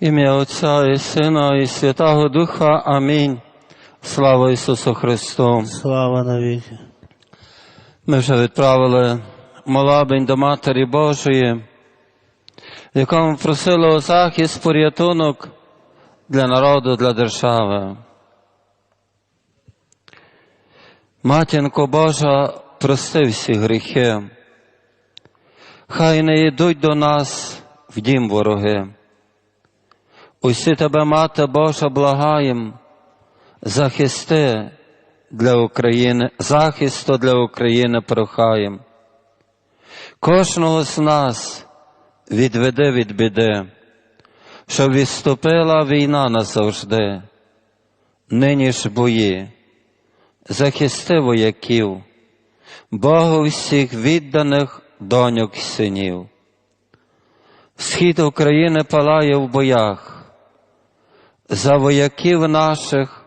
Ім'я Отця і Сина, і Святого Духа. Амінь. Слава Ісусу Христу. Слава навіки. Ми вже відправили молебень до Матері Божої, в якому просили о захист, порятунок для народу, для держави. Матінко Божа, прости всі гріхи. Хай не йдуть до нас в дім вороги. Усі тебе, Мати Божа, благаєм, захисти для України, захисту для України прохаєм. Кожного з нас відведи від біди, щоб відступила війна назавжди. Нині ж бої, захисти вояків, Богу всіх відданих доньок синів. Схід України палає в боях, за вояків наших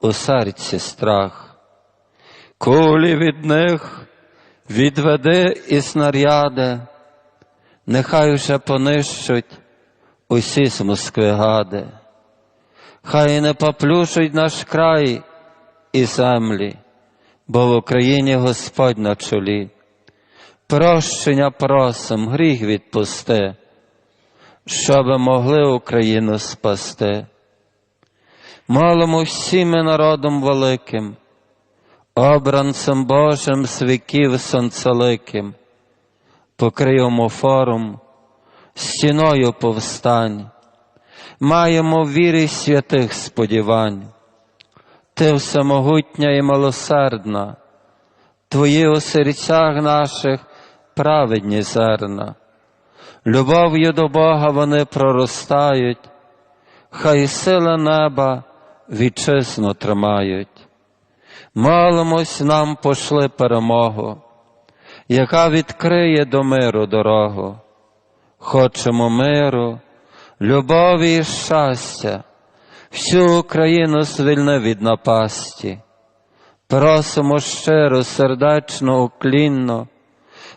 у серці страх. Кулі від них відведи і снаряди, нехай вже понищуть усі з Москви гади, хай не поплюшуть наш край і землі, бо в Україні Господь на чолі. Прощення просим, гріх відпусти, щоб могли Україну спасти. Молимо всім ми народом великим, обранцем Божим з віків сонцеликим, покриємо форум, стіною повстань, маємо віри святих сподівань. Ти всемогутня і милосердна, Твої у серцях наших праведні зерна. Любов'ю до Бога вони проростають, хай сила неба вітчизну тримають. Молимось нам пошли перемогу, яка відкриє до миру дорогу. Хочемо миру, любові і щастя, всю Україну звільни від напасті. Просимо щиро, сердечно, уклінно,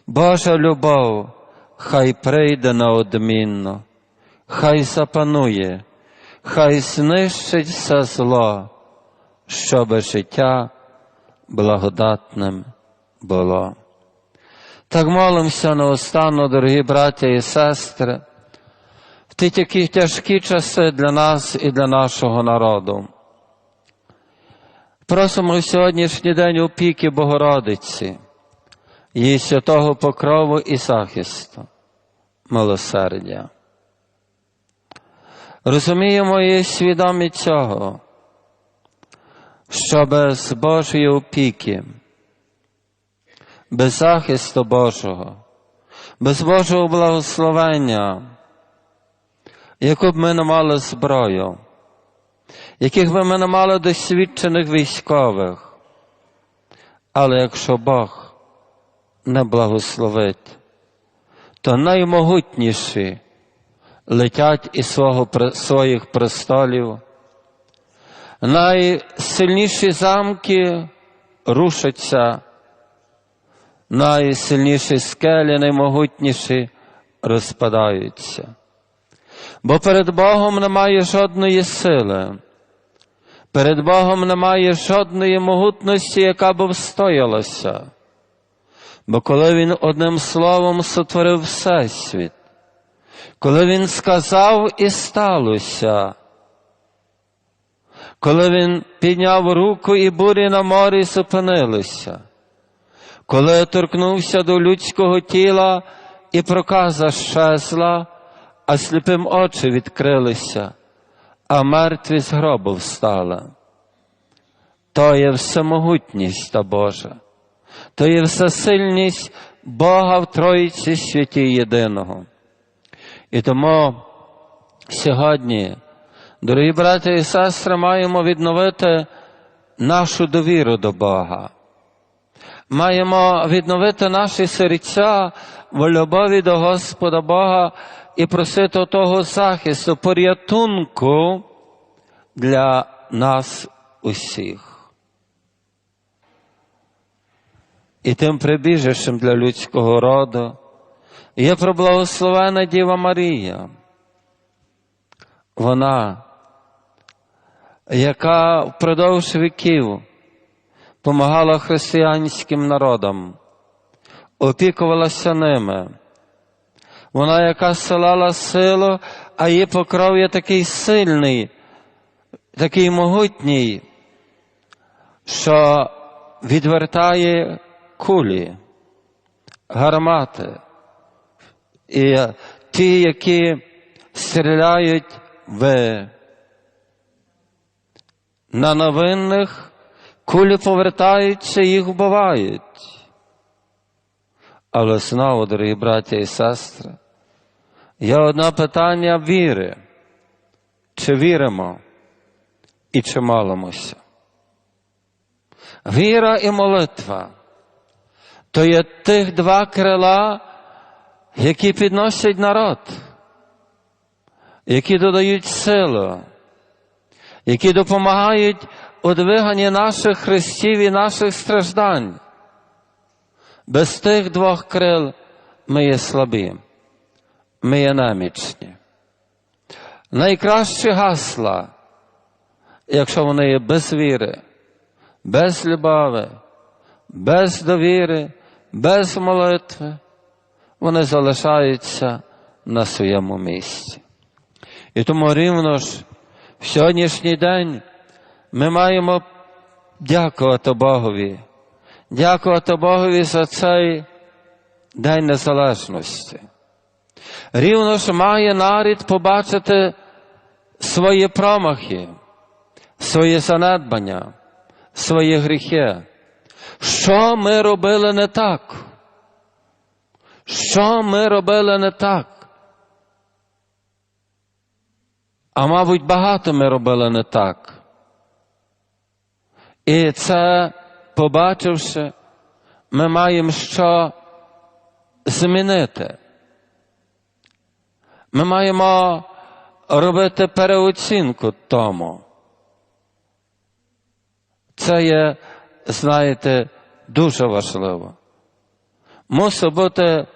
Божа любов, хай прийде неодмінно, хай запанує, хай знищить все зло, щоби життя благодатним було. Так молимося наостанну, дорогі браття і сестри, в ті такі тяжкі часи для нас і для нашого народу. Просимо сьогоднішній день опіки Богородиці, її святого покрову і захисту, милосердя. Розуміємо і свідомі цього, що без Божої опіки, без захисту Божого, без Божого благословення, яку б ми не мали зброю, яких би ми не мали досвідчених військових, але якщо Бог не благословить, то наймогутніші летять із свого, своїх престолів, найсильніші замки рушаться, найсильніші скелі, наймогутніші розпадаються. Бо перед Богом немає жодної сили, перед Богом немає жодної могутності, яка б встоялася. Бо коли Він одним словом сотворив Всесвіт, коли Він сказав і сталося, коли Він підняв руку і бурі на морі зупинилися, коли торкнувся до людського тіла і проказа щезла, а сліпим очі відкрилися, а мертві з гробу встали. То є всемогутність та Божа, то є всесильність Бога в Троїці святі єдиного. І тому сьогодні, дорогі брати і сестри, маємо відновити нашу довіру до Бога. Маємо відновити наші серця в любові до Господа Бога і просити того захисту, порятунку для нас усіх. І тим прибіжищем для людського роду є проблагословена Діва Марія. вона, яка впродовж віків помагала християнським народам, опікувалася ними. Вона, яка силала силу, а її покров'я такий сильний, такий могутній, що відвертає кулі, гармати. І ті, які стріляють в на новинних, кулі повертаються їх вбивають. Але знову, дорогі браття і сестри, є одне питання віри. Чи віримо і чи молимося? Віра і молитва то є тих два крила, які підносять народ, які додають силу, які допомагають у двиганні наших хрестів і наших страждань. Без тих двох крил ми є слабі, ми є намічні. Найкращі гасла, якщо вони є без віри, без любові, без довіри, без молитви, вони залишаються на своєму місці. І тому рівно ж в сьогоднішній день ми маємо дякувати Богові, дякувати Богові за цей День Незалежності. Рівно ж має нарід побачити свої промахи, свої занедбання, свої гріхи. Що ми робили не так? Що ми робили не так? А мабуть, багато ми робили не так. І це, побачивши, ми маємо що змінити. Ми маємо робити переоцінку тому. Це є, знаєте, дуже важливо. Мусить бути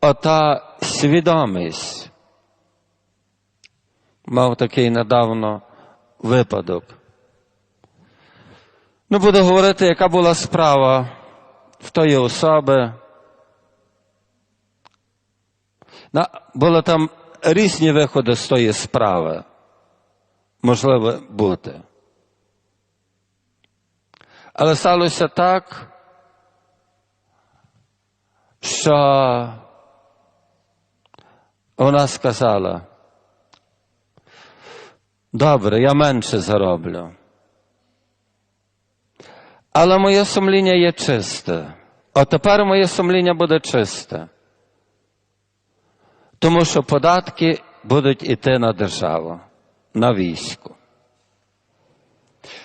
ота свідомість. Мав такий недавно випадок. Ну, буду говорити, яка була справа в тої особи. Були там різні виходи з тої справи. Можливо бути. Але сталося так, що вона сказала, добре, я менше зароблю. Але моє сумління є чисте. От тепер моє сумління буде чисте. Тому що податки будуть іти на державу, на військо.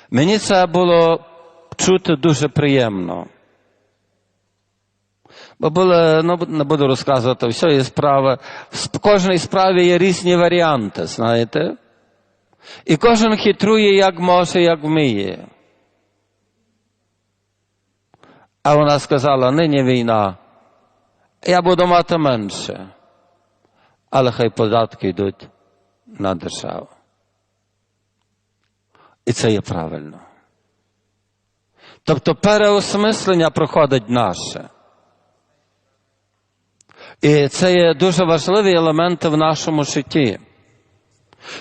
Мені це було чути дуже приємно. Бо було, ну, не буду розказувати всієї справи. В кожній справі є різні варіанти, знаєте? І кожен хитрує, як може, як вміє. А вона сказала, нині війна, я буду мати менше, але хай податки йдуть на державу. І це є правильно. Тобто переосмислення проходить наше. І це є дуже важливі елементи в нашому житті.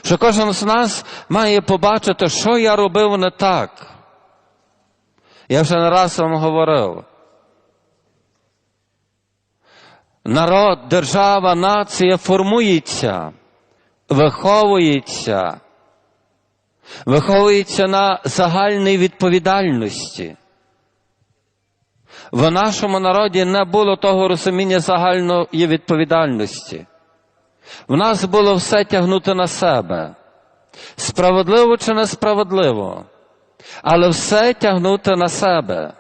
Що кожен з нас має побачити, що я робив не так. Я вже не раз вам говорив. Народ, держава, нація формується, виховується, виховується на загальній відповідальності. В нашому народі не було того розуміння загальної відповідальності. В нас було все тягнути на себе. Справедливо чи несправедливо, але все тягнути на себе.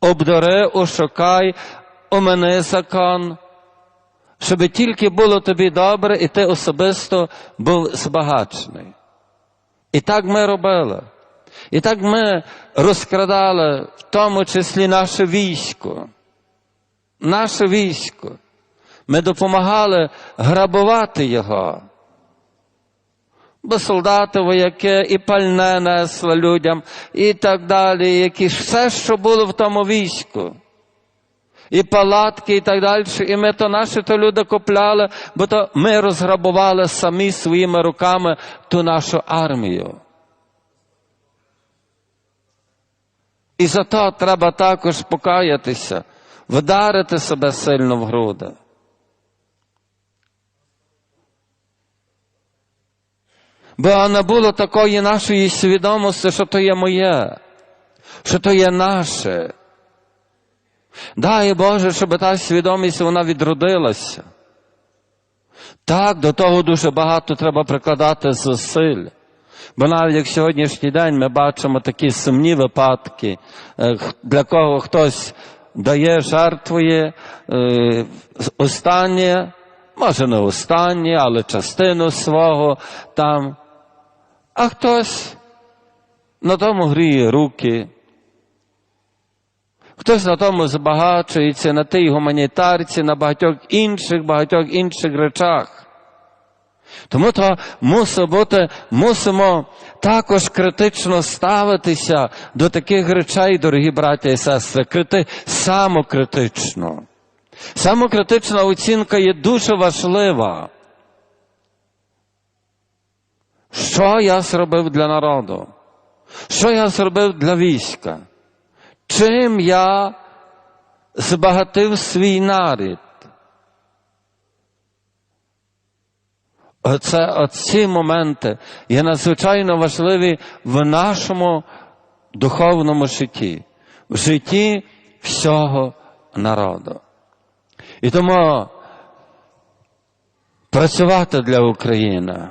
Обдори, ошукай, омини закон, щоб тільки було тобі добре, і ти особисто був збагачений. І так ми робили. І так ми розкрадали, в тому числі наше військо. Наше військо. Ми допомагали грабувати його. Бо солдати, вояки і пальне несли людям, і так далі, які все, що було в тому війську. І палатки, і так далі. І ми то наші то люди купляли, бо то ми розграбували самі своїми руками ту нашу армію. І за то треба також покаятися, вдарити себе сильно в груди. Бо не було такої нашої свідомості, що то є моє, що то є наше. Дай Боже, щоб та свідомість вона відродилася. Так, до того дуже багато треба прикладати зусиль. Бо навіть як сьогоднішній день ми бачимо такі сумні випадки, е, для кого хтось дає, жертвує е, останнє, може не останнє, але частину свого там, а хтось на тому гріє руки, Хтось на тому збагачується, на тій гуманітарці, на багатьох інших, багатьох інших речах. Тому то мусимо бути, мусимо також критично ставитися до таких речей, дорогі браття і сестри, крити, самокритично. Самокритична оцінка є дуже важлива. Що я зробив для народу? Що я зробив для війська? Чим я збагатив свій нарід? Оце, оці моменти є надзвичайно важливі в нашому духовному житті, в житті всього народу. І тому працювати для України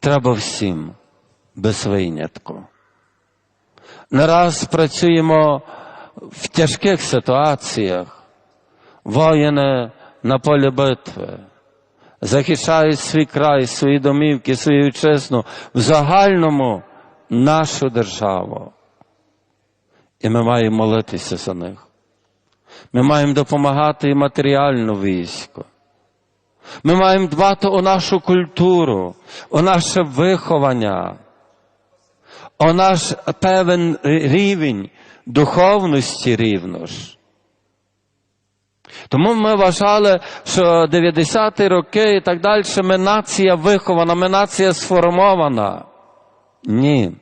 треба всім без винятку. Не раз працюємо в тяжких ситуаціях, воїни на полі битви, захищають свій край, свої домівки, свою вітчизну, в загальному нашу державу. І ми маємо молитися за них. Ми маємо допомагати і матеріально війську. Ми маємо дбати о нашу культуру, о наше виховання о наш певен рівень духовності рівно ж. Тому ми вважали, що 90-ті роки і так далі ми нація вихована, ми нація сформована. Ні.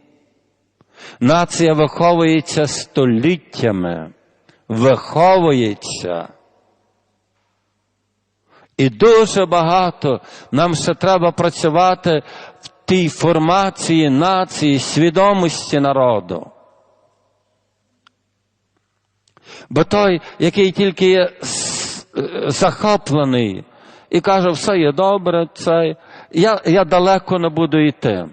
Нація виховується століттями, виховується. І дуже багато нам ще треба працювати в тій формації нації, свідомості народу. Бо той, який тільки є захоплений і каже, все є добре, це я, я далеко не буду йти.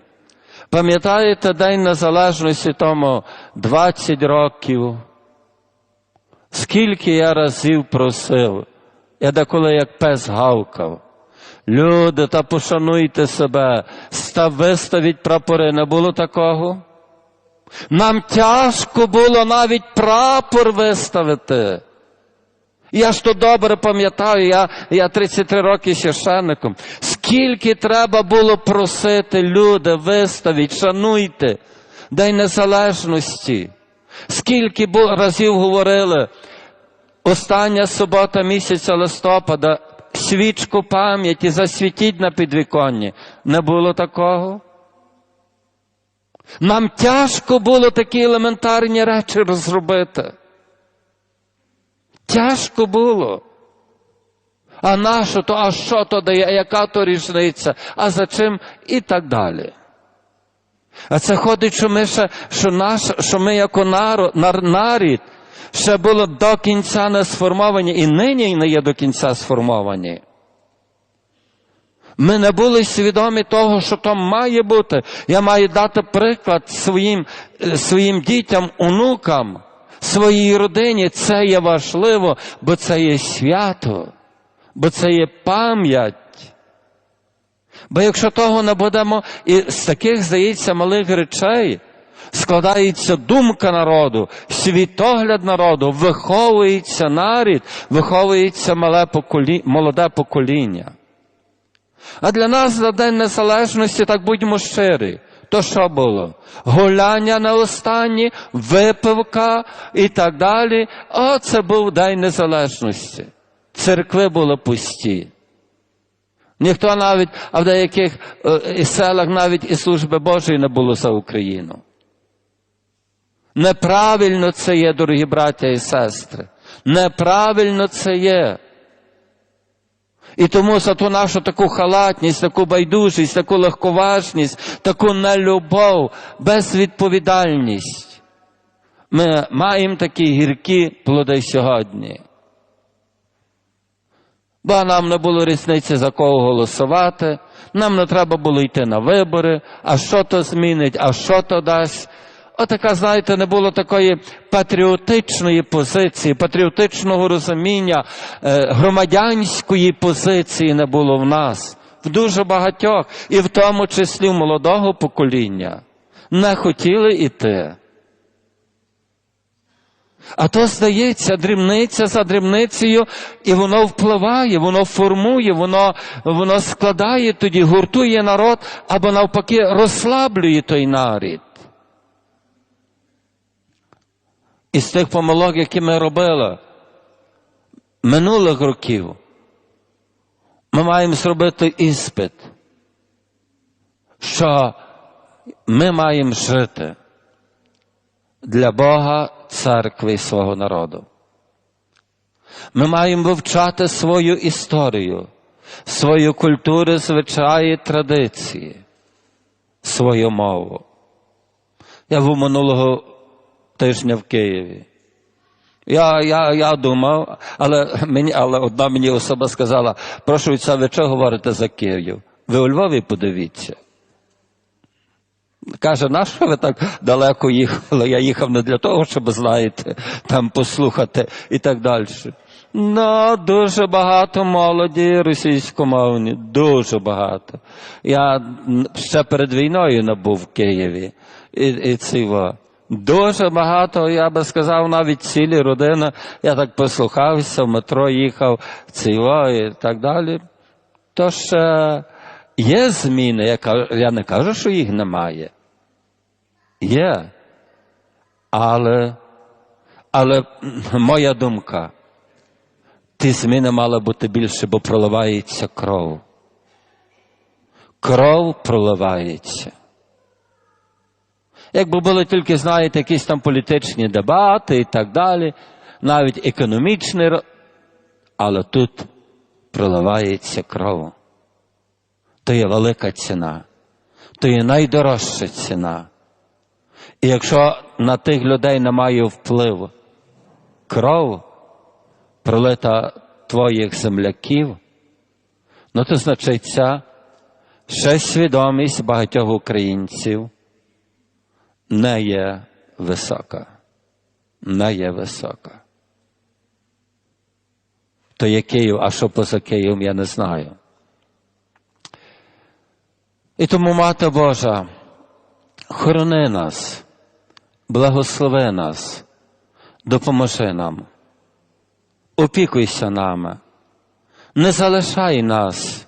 Пам'ятаєте День Незалежності тому 20 років? Скільки я разів просив, я деколи як пес гавкав. Люди, та пошануйте себе, став виставіть прапори, не було такого. Нам тяжко було навіть прапор виставити. Я ж то добре пам'ятаю, я, я 33 роки священником. Скільки треба було просити люди, виставіть, шануйте, День Незалежності. Скільки разів говорили, остання субота місяця листопада, свічку пам'яті засвітіть на підвіконні. Не було такого? Нам тяжко було такі елементарні речі розробити. Тяжко було. А нащо то, а що то дає, а яка то різниця, а за чим і так далі. А це ходить, що ми ще, що наш, що ми як нарід ще було до кінця не сформовані, і нині не є до кінця сформовані. Ми не були свідомі того, що там має бути. Я маю дати приклад своїм, е, своїм дітям, онукам, своїй родині. Це є важливо, бо це є свято, бо це є пам'ять. Бо якщо того не будемо, і з таких, здається, малих речей складається думка народу, світогляд народу, виховується нарід, виховується мале поколі... молоде покоління. А для нас за День Незалежності, так будьмо щирі. То що було? Гуляння на останні, випивка і так далі. О, це був День Незалежності. Церкви були пусті. Ніхто навіть, а в деяких е, селах навіть і служби Божої не було за Україну. Неправильно це є, дорогі браття і сестри. Неправильно це є. І тому за ту нашу таку халатність, таку байдужість, таку легковажність, таку нелюбов, безвідповідальність. Ми маємо такі гіркі плоди сьогодні. Бо нам не було різниці за кого голосувати, нам не треба було йти на вибори, а що то змінить, а що то дасть. Отака, знаєте, не було такої патріотичної позиції, патріотичного розуміння, е, громадянської позиції не було в нас, в дуже багатьох, і в тому числі в молодого покоління. Не хотіли йти. А то здається, дрібниця за дрібницею, і воно впливає, воно формує, воно, воно складає тоді, гуртує народ, або навпаки розслаблює той нарід. Із тих помилок, які ми робили минулих років, ми маємо зробити іспит, що ми маємо жити для Бога, церкви і свого народу. Ми маємо вивчати свою історію, свою культуру, звичаї, традиції, свою мову. Я був минулого тижня в Києві. Я, я, я думав, але, мені, але одна мені особа сказала, прошу отця, ви чого говорите за Київ? Ви у Львові подивіться. Каже, нащо ви так далеко їхали? Я їхав не для того, щоб, знаєте, там послухати і так далі. Ну, дуже багато молоді російськомовні, дуже багато. Я ще перед війною набув в Києві. І, і циво. Дуже багато, я би сказав, навіть цілі родини. Я так послухався, в метро їхав, циво і так далі. Тож е, є зміни, я, я не кажу, що їх немає. Є. Але, але моя думка, ті зміни мали бути більше, бо проливається кров. Кров проливається. Якби були тільки, знаєте, якісь там політичні дебати і так далі, навіть економічний, ро- але тут проливається кров. То є велика ціна, то є найдорожча ціна. І якщо на тих людей немає впливу, кров пролита твоїх земляків, ну то значить ще свідомість багатьох українців не є висока. Не є висока. То є Київ, а що поза Києвом, я не знаю. І тому, Мати Божа, хорони нас, благослови нас, допоможи нам, опікуйся нами, не залишай нас,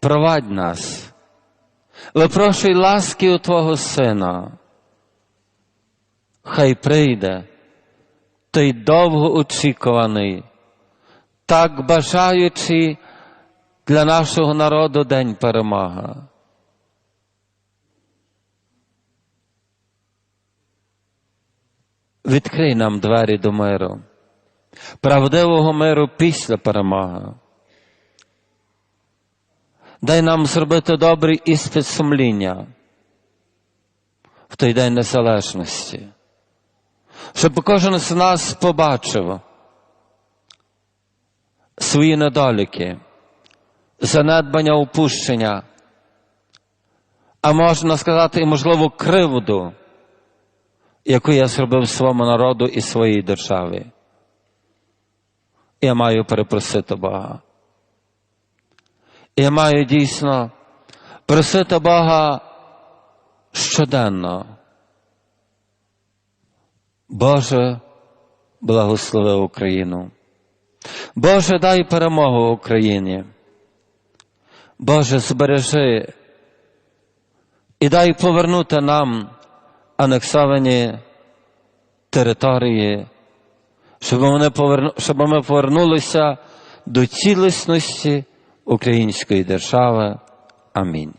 провадь нас. Випрошуй ласки у Твого Сина. Хай прийде той довго очікуваний, так бажаючи для нашого народу день перемоги. Відкрий нам двері до миру, правдивого миру після перемоги. Дай нам зробити добрий іспит сумління в той день незалежності, щоб кожен з нас побачив свої недоліки, занедбання упущення, а можна сказати, і, можливо, кривду, яку я зробив своєму народу і своїй державі. Я маю перепросити Бога. Я маю дійсно просити Бога щоденно. Боже, благослови Україну. Боже, дай перемогу Україні. Боже, збережи і дай повернути нам анексовані території, щоб ми, повернулися до цілісності української держави. Амінь.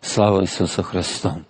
Слава Ісусу Христу!